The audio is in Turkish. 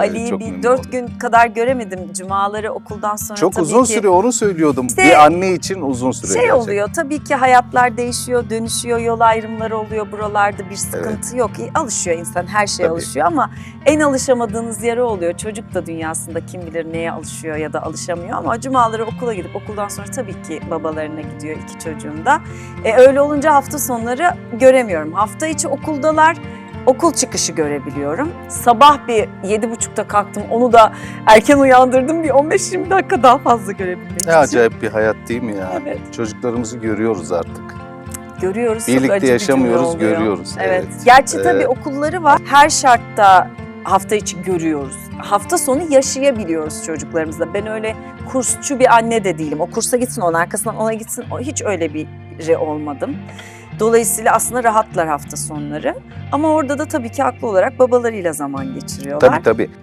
Ali'yi bir memnun dört oldum. gün kadar göremedim. Cumaları okuldan sonra Çok tabii uzun ki sürüyor onu söylüyordum. İşte bir anne için uzun sürüyor şey gerçekten. oluyor tabii ki hayatlar değişiyor, dönüşüyor, yol ayrımları oluyor buralarda bir sıkıntı yok. İyi, Alışıyor insan her şeye Tabii. alışıyor ama en alışamadığınız yere oluyor. Çocuk da dünyasında kim bilir neye alışıyor ya da alışamıyor ama cumaları okula gidip okuldan sonra tabii ki babalarına gidiyor iki çocuğum da. E, öyle olunca hafta sonları göremiyorum. Hafta içi okuldalar. Okul çıkışı görebiliyorum. Sabah bir yedi buçukta kalktım. Onu da erken uyandırdım. Bir 15-20 dakika daha fazla görebilmek için. Ne acayip bir hayat değil mi ya? Evet. Çocuklarımızı görüyoruz artık. Görüyoruz. Birlikte bir yaşamıyoruz, oluyor. görüyoruz. Evet. Evet. Gerçi Ee, tabii okulları var. Her şartta hafta içi görüyoruz. Hafta sonu yaşayabiliyoruz çocuklarımızla. Ben öyle kursçu bir anne de değilim. O kursa gitsin, onun arkasından ona gitsin. Hiç öyle biri olmadım. Dolayısıyla aslında rahatlar hafta sonları. Ama orada da tabii ki haklı olarak babalarıyla zaman geçiriyorlar. Tabii tabii.